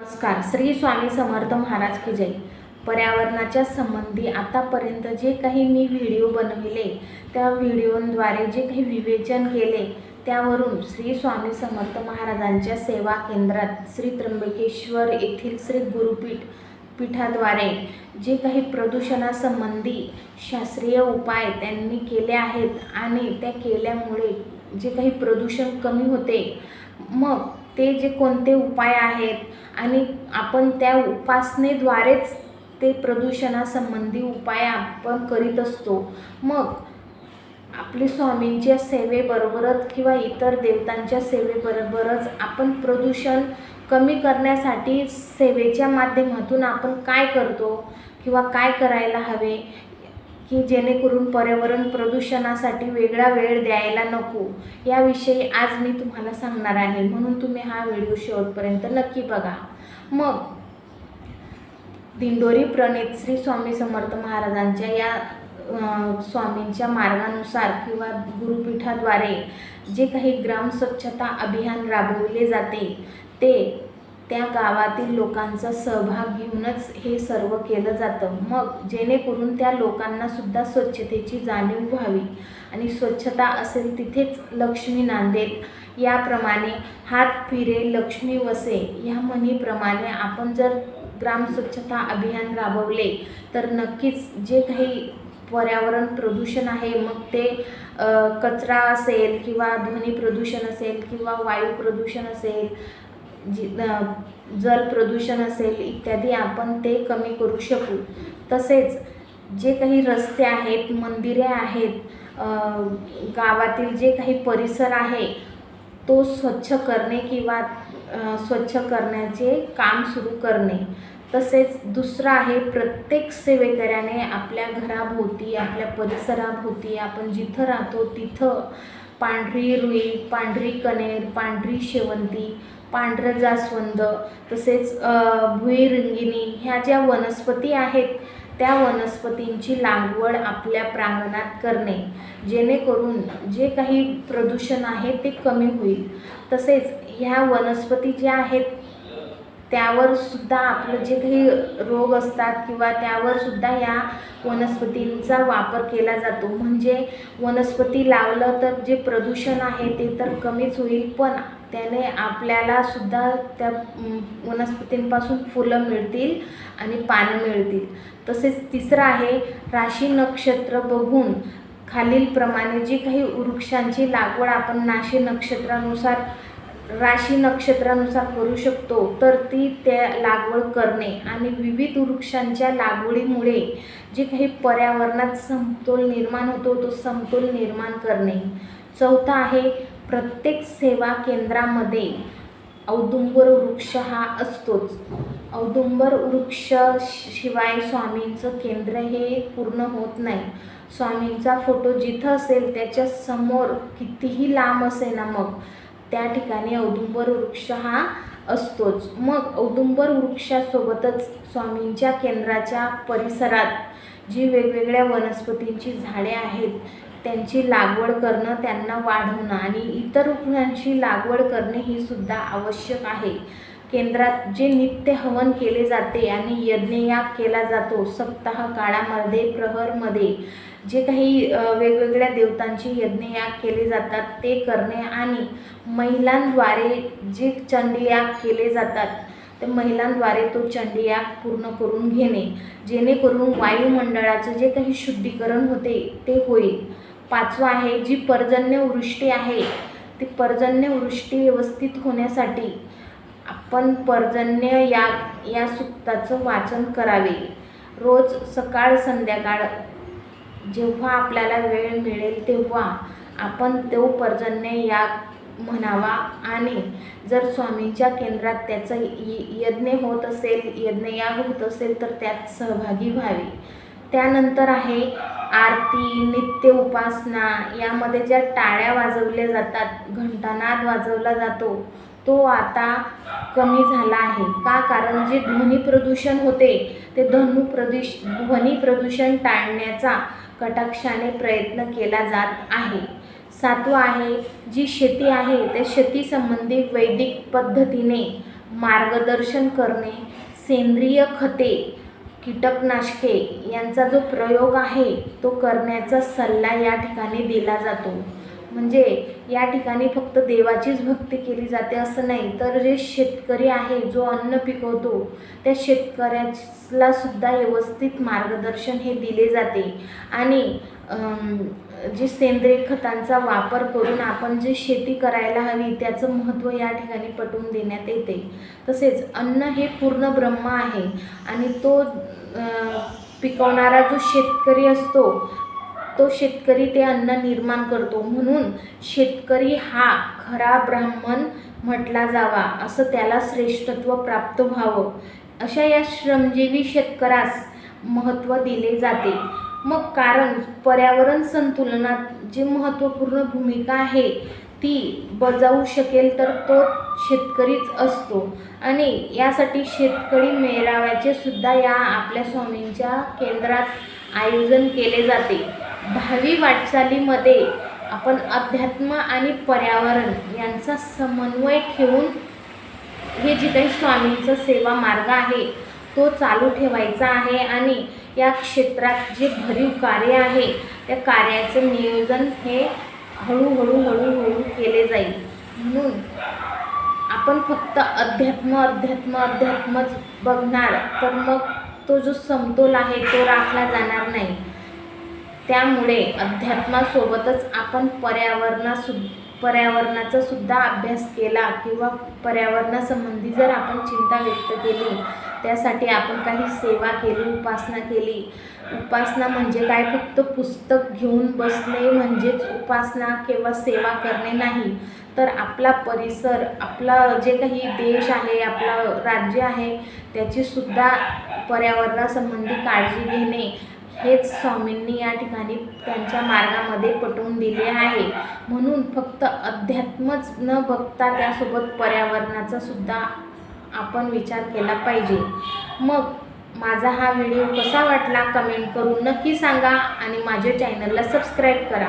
नमस्कार. श्री स्वामी समर्थ महाराज की जय. पर्यावरणाच्या संबंधी आतापर्यंत जे काही मी व्हिडिओ बनविले त्या व्हिडिओद्वारे जे काही विवेचन केले त्यावरून श्री स्वामी समर्थ महाराजांच्या सेवा केंद्रात श्री त्र्यंबकेश्वर येथील श्री गुरुपीठ पीठाद्वारे जे काही प्रदूषणासंबंधी शास्त्रीय उपाय त्यांनी केले आहेत आणि त्या केल्यामुळे जे काही प्रदूषण कमी होते मग ते जे कोणते उपाय आहेत आणि आपण त्या उपासनेद्वारेच ते प्रदूषणासंबंधी उपाय आपण करीत असतो. मग आपली स्वामींच्या सेवेबरोबरच किंवा इतर देवतांच्या सेवेबरोबरच आपण प्रदूषण कमी करण्यासाठी सेवेच्या माध्यमातून आपण काय करतो किंवा काय करायला हवे की जेणेकरून पर्यावरण प्रदूषणासाठी वेगळा वेळ द्यायला नको. याविषयी आज मी तुम्हाला सांगणार आहे. म्हणून तुम्ही हा व्हिडिओ शेवटपर्यंत नक्की बघा. मग दिंडोरी प्रणित श्री स्वामी समर्थ महाराजांच्या या स्वामींच्या मार्गानुसार किंवा गुरुपीठाद्वारे जे काही ग्राम स्वच्छता अभियान राबविले जाते ते त्या गावातील लोकांचा सहभाग घेऊनच हे सर्व केलं जातं. मग जेणेकरून त्या लोकांना सुद्धा स्वच्छतेची जाणीव व्हावी आणि स्वच्छता असेल तिथेच लक्ष्मी नांदेल याप्रमाणे हात फिरे लक्ष्मी वसे या म्हणीप्रमाणे आपण जर ग्राम स्वच्छता अभियान राबवले तर नक्कीच जे काही पर्यावरण प्रदूषण आहे मग ते कचरा असेल किंवा ध्वनी प्रदूषण असेल किंवा वायू प्रदूषण असेल जी जल प्रदूषण असेल इत्यादी आपण ते कमी करू शकू. तसेच जे काही रस्ते आहेत मंदिरे आहेत गावातील जे काही परिसर आहे तो स्वच्छ करणे किंवा स्वच्छ करण्याचे काम सुरू करणे. तसेच दुसरं आहे प्रत्येक सेवेकऱ्याने आपल्या घराभोवती आपल्या परिसराभोवती आपण जिथं राहतो तिथं पांढरी रुई पांढरी कणेर पांढरी शेवंती पांढरं जास्वंद तसेच अ, भुईरिंगिणी ह्या ज्या वनस्पती आहेत त्या वनस्पतींची लागवड आपल्या प्रांगणात करणे. जेणेकरून जे काही प्रदूषण आहे ते कमी होईल. तसेच ह्या वनस्पती ज्या आहेत त्यावर सुद्धा आपलं जे काही रोग असतात किंवा त्यावर सुद्धा या वनस्पतींचा वापर केला जातो. म्हणजे वनस्पती लावलं तर जे प्रदूषण आहे ते तर कमीच होईल पण त्याने आपल्याला सुद्धा त्या वनस्पतींपासून फुलं मिळतील आणि पानं मिळतील. तसेच तिसरं आहे राशी नक्षत्र बघून खालीलप्रमाणे जी काही वृक्षांची लागवड आपण नाशी नक्षत्रानुसार राशी नक्षत्रानुसार करू शकतो तर ती त्या लागवड करणे आणि विविध वृक्षांच्या लागवडीमुळे जे काही पर्यावरणात समतोल निर्माण होतो तो समतोल निर्माण करणे. चौथा आहे प्रत्येक सेवा केंद्रामध्ये औदुंबर वृक्ष हा असतोच. औदुंबर वृक्ष शिवाय स्वामींचं केंद्र हे पूर्ण होत नाही. स्वामींचा फोटो जिथं असेल त्याच्यासमोर कितीही लांब असे ना मग त्या ठिकाणी औदुंबर वृक्ष हा असतोच. मग औदुंबर वृक्षासोबतच स्वामींच्या केंद्राच्या परिसरात जी वेगवेगळ्या वनस्पतींची झाडे आहेत त्यांची लागवड करणं त्यांना वाढवणं आणि इतर वृक्षांची लागवड करणे ही सुद्धा आवश्यक आहे. केंद्रात जे नित्य हवन केले जाते आणि यज्ञयाग केला जातो सप्ताह काळामध्ये प्रहरमध्ये जे काही वेगवेगळ्या देवतांचे यज्ञयाग केले जातात ते करणे आणि महिलांद्वारे जे चंडीयाग केले जातात तर महिलांद्वारे तो चंडीयाग पूर्ण करून घेणे. जेणेकरून वायुमंडळाचं जे काही शुद्धीकरण होते ते होईल. पाचवं आहे जी पर्जन्यवृष्टी आहे ती पर्जन्यवृष्टी व्यवस्थित होण्यासाठी आपण पर्जन्य या या सुक्ताचं वाचन करावे. रोज सकाळ संध्याकाळ जेव्हा आपल्याला वेळ मिळेल तेव्हा आपण तो पर्जन्य याग म्हणावा आणि जर स्वामींच्या केंद्रात त्याचं य- यज्ञ होत असेल यज्ञयाग होत असेल तर त्यात सहभागी व्हावे. त्यानंतर आहे आरती नित्य उपासना. यामध्ये ज्या टाळ्या वाजवल्या जातात घंटानाद वाजवला जातो तो आता कमी झाला आहे. का? कारण जे ध्वनी प्रदूषण होते ते ध्वनी प्रदूष ध्वनी प्रदूषण टाळण्याचा कटाक्षाने प्रयत्न केला जात आहे. सातवं आहे जी शेती आहे त्या शेतीसंबंधी वैदिक पद्धतीने मार्गदर्शन करणे सेंद्रिय खते कीटकनाशके यांचा जो प्रयोग आहे तो करण्याचा सल्ला या ठिकाणी दिला जातो. म्हणजे या ठिकाणी फक्त देवाचीच भक्ती केली जाते असं नाही तर जे शेतकरी आहे जो अन्न पिकवतो त्या शेतकऱ्याला सुद्धा व्यवस्थित मार्गदर्शन हे दिले जाते. आणि जे सेंद्रिय खतांचा वापर करून आपण जे शेती करायला हवी त्याचं महत्त्व या ठिकाणी पटवून देण्यात येते. तसेच अन्न हे पूर्ण ब्रह्म आहे. आणि तो पिकवणारा जो शेतकरी असतो तो शेतकरी ते अन्न निर्माण करतो. म्हणून शेतकरी हा खरा ब्राह्मण म्हटला जावा असं त्याला श्रेष्ठत्व प्राप्त व्हावं. अशा या श्रमजीवी शेतकऱ्यास महत्त्व दिले जाते. मग कारण पर्यावरण संतुलनात जी महत्त्वपूर्ण भूमिका आहे ती बजावू शकेल तर तो शेतकरीच असतो. आणि यासाठी शेतकरी मेळाव्याचे सुद्धा या आपल्या स्वामींच्या केंद्रात आयोजन केले जाते. भावी वाटचालीमध्ये आपण अध्यात्म आणि पर्यावरण यांचा समन्वय ठेवून हे जे काही स्वामींचा सेवा मार्ग आहे तो चालू ठेवायचा आहे आणि या क्षेत्रात जे भरीव कार्य आहे त्या कार्याचं नियोजन हे हळूहळू हळूहळू केले जाईल. म्हणून आपण फक्त अध्यात्म अध्यात्म अध्यात्मच बघणार तर मग तो जो समतोल आहे तो राखला जाणार नाही. त्यामुळे अध्यात्मासोबतच आपण पर्यावरणासु पर्यावरणाचा सुद्धा अभ्यास केला किंवा पर्यावरणासंबंधी जर आपण चिंता व्यक्त केली त्यासाठी आपण काही सेवा केली उपासना केली. उपासना म्हणजे काय? फक्त पुस्तक घेऊन बसणे म्हणजेच उपासना किंवा सेवा करणे नाही. तर आपला परिसर आपला जे काही देश आहे आपलं राज्य आहे त्याची सुद्धा पर्यावरणासंबंधी काळजी घेणे हेच स्वामींनी या ठिकाणी त्यांच्या मार्गामध्ये पटवून दिले आहे. म्हणून फक्त अध्यात्मच न बघता त्यासोबत पर्यावरणाचा सुद्धा आपण विचार केला पाहिजे. मग माझा हा व्हिडिओ कसा वाटला कमेंट करून नक्की सांगा आणि माझ्या चॅनलला सबस्क्राईब करा.